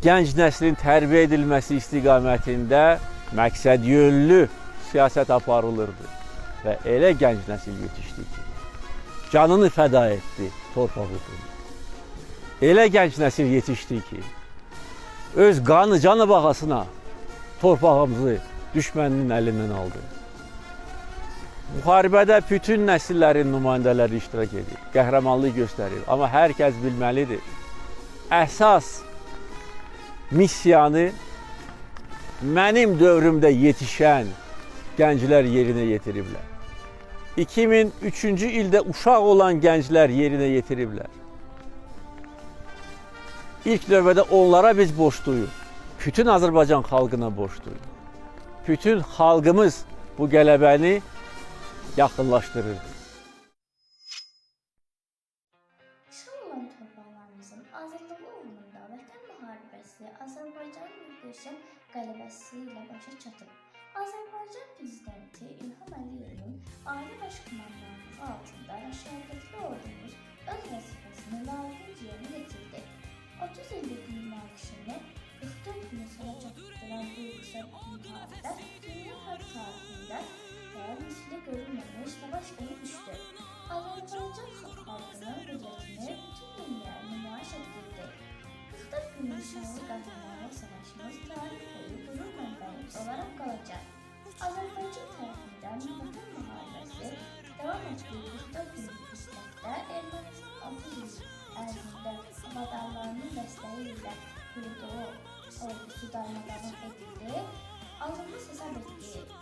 gənc nəslin tərbiyə edilməsi istiqamətində məqsədyönlü siyasət aparılırdı və elə gənc nəsil yetişdi ki, canını fəda etdi torpaq uğruna. Elə gənc nəsil yetişdi ki, öz qanı, canı bahasına torpağımızı düşməninin əlindən aldı. Müharibədə bütün nəsillərin nümayəndələri iştirak edir, qəhrəmanlıq göstərir. Amma hər kəs bilməlidir, əsas missiyanı mənim dövrümdə yetişən gənclər yerinə yetiriblər. 2003-cü ildə uşaq olan gənclər yerinə yetiriblər. İlk növbədə onlara biz borcluyuq. Bütün Azərbaycan xalqına borcluyuq. Bütün xalqımız bu qələbəni yaxınlaşdırırdı. İlə başa çatıb. Azərbaycan prezidenti İlham Əliyevin ali baş komandanlığı altında məşəqqətli ordumuz öz vəzifəsini layiqincə yerinə yetirdi. 30 illik nümayişini 44 gün sonra çatdıran bu qısa müharibədə dünya tarixində və misli görülməmiş savaş qını düşdü. Azərbaycan xalqının qüdrətini bütün dünyaya nümayiş etdirdi. 44 günlük şanlı qəhrəmanlıq savaşımız tarix boyu qürur mənbəyimiz olaraq qalacaq. Azərbaycan tərəfindən Vətən müharibəsi davam etdiyi 44 günlük müddətdə Ermənistan 30 il ərzində avadarlarının dəstəyi ilə qurduğu ordusu darmadağın edildi, alınmaz hesab etdiyi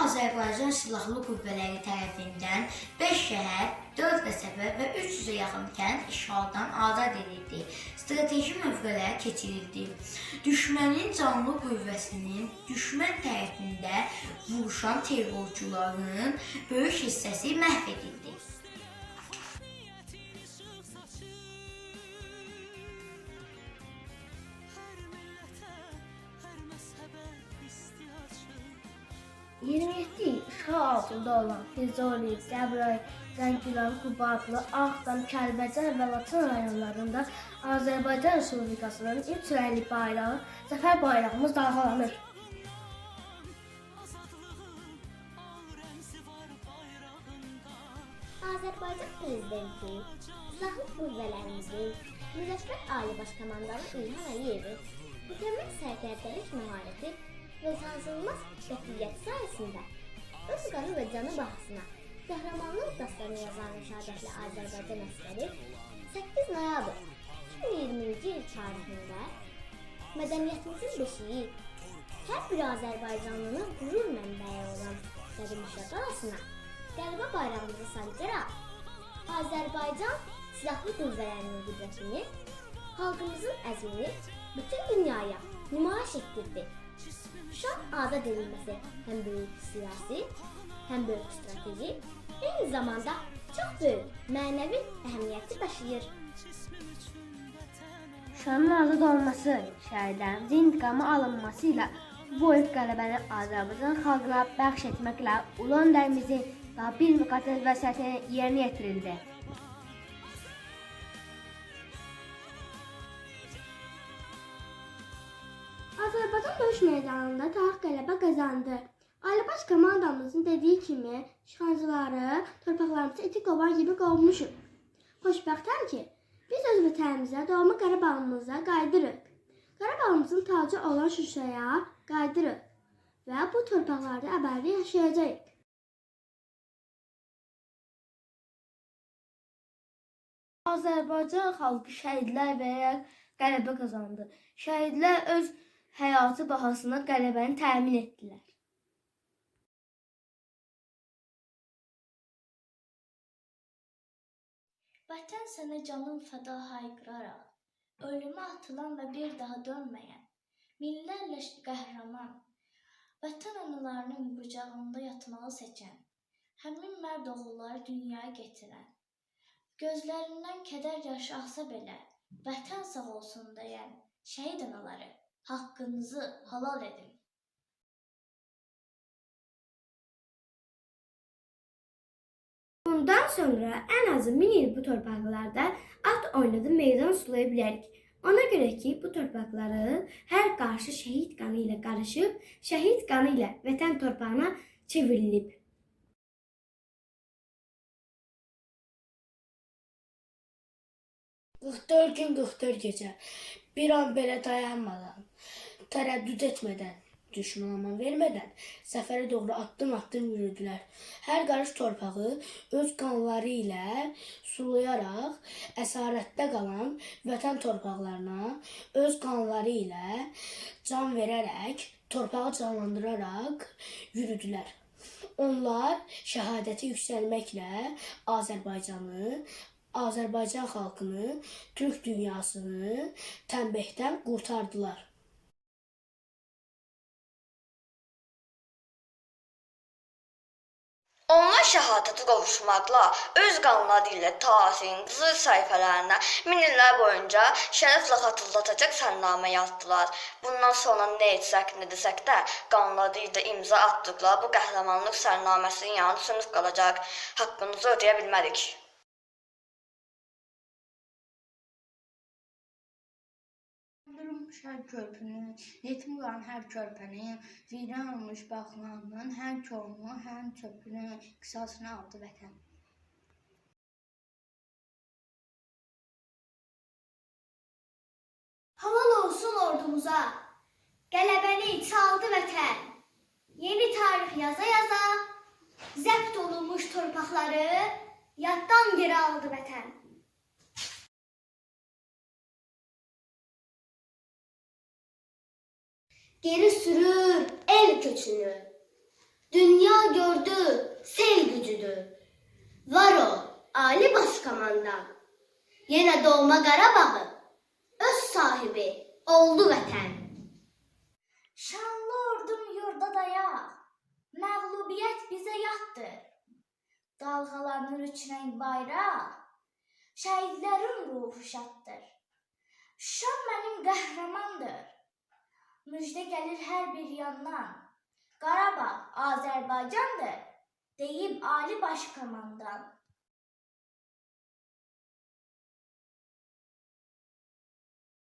Azərbaycan Silahlı Qüvvələri tərəfindən 5 şəhər, 4 qəsəbə və 300-ə yaxın kənd işğaldan azad edildi. Strateji mövqelər keçirildi. Düşmənin canlı qüvvəsinin düşmən tərəfində vuruşan terrorçuların böyük hissəsi məhv edildi. 27 işğal altında olan Füzuli, Cəbrayıl, Zəngilan, Qubadlı, Ağdam, Kəlbəcər və Laçın rayonlarında Azərbaycan Respublikasının üç rəngli bayrağı, zəfər bayrağımız dalğalanır. Azərbaycan Prezidenti Silahlı Qüvvələrimizin Müzəffər Ali Baş Komandanı İlham Əliyevin mükəmməl sərkərdəlik məharəti və sarsılmaz qətiyyət sayəsində öz qanı və canı bahasına qəhrəmanlıq dastanı yazan rəşadətli Azərbaycan əsgəri 8 noyabr 2020-ci il tarixində mədəniyyətimizin beşiyi hər bir Azərbaycanlının qürur mənbəyi olan Qədim qalasına qələbə bayrağımızı sancaraq Azərbaycan silahlı qüvvələrinin qüdrətini, xalqımızın əzmini bütün dünyaya nümayiş etdirdi. Şam azad edilməsi həm böyük siyasi, həm böyük strateji, eyni zamanda çox böyük mənəvi əhəmiyyəti daşıyır. Şanın azad olması, şəhidlərimizin intiqamı alınması ilə bu böyük qələbəni Azərbaycan xalqına bəxş etməklə ulu öndərimizin daha bir müqəddəs vəsiyyətini yerinə yetirildi. Döyüş meydanında tarix qələbə qazandı. Ali Baş komandamızın dediyi kimi, işğalçıları torpaqlarımızı iti qovan kimi qovmuşuq. Xoşbəxtəm ki, biz öz vətənimizə, doğma Qarabağımıza qayıdırıq. Qarabağımızın tacı olan Şuşaya qayıdırıq və bu torpaqlarda əbədi yaşayacağıq. Azərbaycan xalqı şəhidlər verərək qələbə qazandı. Şəhidlər öz həyatı bahasına qələbəni təmin etdilər. Vətən sənə canım fəda hayqıraraq, ölümə atılan və bir daha dönməyən, minlərlə qəhrəman, vətən analarının qucağında yatmağı seçən, həmin mərd oğulları dünyaya gətirən, gözlərindən kədər yaşı axsa belə, vətən sağ olsun deyən şəhid anaları, haqqınızı halal edin. Bundan sonra en azı bin il bu torpaqlarda at oynadı meydan sulaya bilərik. Ona görə ki, bu torpaqları hər qarşı şəhid qanı ilə qarışıb, şəhid qanı ilə vətən torpağına çevrilib. Qırx gün 44 gecə bir an belə dayanmadan, tərəddüd etmədən, düşmana aman vermədən səfərə doğru addım-addım yürüdülər. Hər qarış torpağı öz qanları ilə sulayaraq əsarətdə qalan vətən torpaqlarına öz qanları ilə can verərək, torpağı canlandıraraq yürüdülər. Onlar şəhadəti yüksəlməklə Azərbaycanı, Azərbaycan xalqını, Türk dünyasını tənbehdən qurtardılar. Onlar şəhadətə qovuşmaqla öz qanları ilə tarihin qızıl səhifələrinə min boyunca şərəflə xatırladacaq sərnamə yazdılar. Bundan sonra nə etsək, nə desək də qanları ilə imza atdıqları bu qəhrəmanlıq sərnaməsinin yanı sönüb qalacaq. Haqqımızı ödəyə bilmərik. Durmuş hər körpünü, yetim qalan hər körpəni, viran olmuş bağlarının hər kolunu, hər çöpünü, qisasını aldı vətən. Halal olsun ordumuza. Qələbəni çaldı vətən. Yeni tarix yaza yaza zəbt olunmuş torpaqları yaddan geri aldı vətən. Geri sürür el köçünü. Dünya gördü sel gücüdür. Var ol Ali Başkomandan. Yine doğma Qarabağın öz sahibi oldu vətən. Şanlı ordum yurda daya, məğlubiyyət bizə yatdır. Dalğalanır üçrəng bayraq, şəhidlərin ruhu şaddır. Şam mənim qəhrəmandır. Müjdə gəlir hər bir yandan. Qarabağ Azərbaycandır, deyib Ali Başkomandan.